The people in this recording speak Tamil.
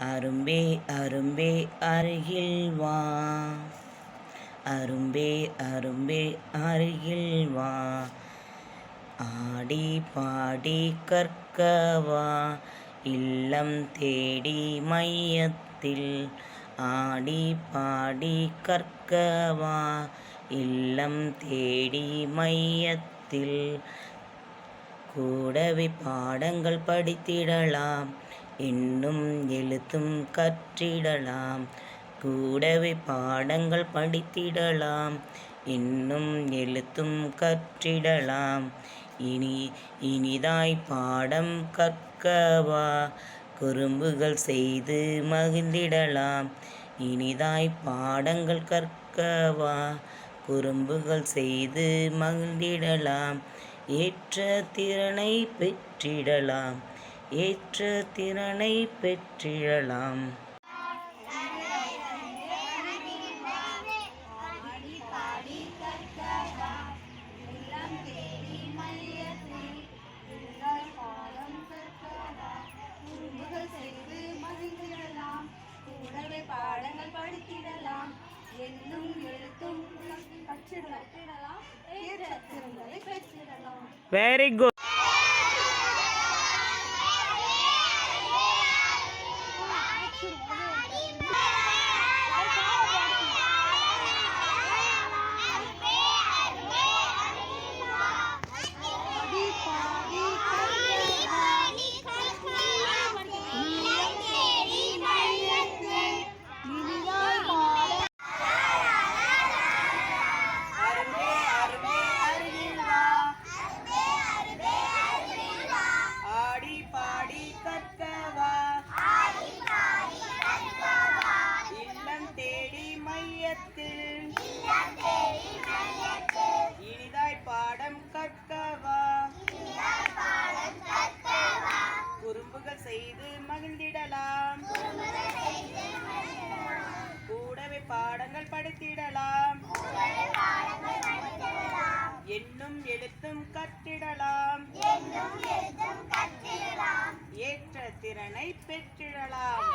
அரும்பே அரும்பே அருகில் வா. அரும்பே அரும்பே அருகில் வா. ஆடி பாடி கற்கவா இல்லம் தேடி மையத்தில். ஆடி பாடி கற்கவா இல்லம் தேடி மையத்தில். கூடவே பாடங்கள் படித்திடலாம். இன்னும் எழுத்தும் கற்றிடலாம். கூடவே பாடங்கள் படித்திடலாம். இன்னும் எழுத்தும் கற்றிடலாம். இனி இனிதாய் பாடம் கற்கவா. குறும்புகள் செய்து மகிழ்ந்திடலாம். இனிதாய் பாடங்கள் கற்கவா. குறும்புகள் செய்து மகிழ்ந்திடலாம். ஏற்ற திறனை பெற்றிடலாம். ஏற்ற திறனை பெற்றிடலாம். பாடங்கள் படித்திடலாம். என்னும் எழுத்தும் கற்றிடலாம் ஏற்ற திறன்களை பெற்றிடலாம் வெரி இனிதாய் பாடம் கற்கவா. குறும்புகள் செய்து மகிழ்ந்திடலாம். கூடவே பாடங்கள் படித்திடலாம். என்னும் எழுத்தும் கற்றிடலாம். ஏற்ற திறனை பெற்றிடலாம்.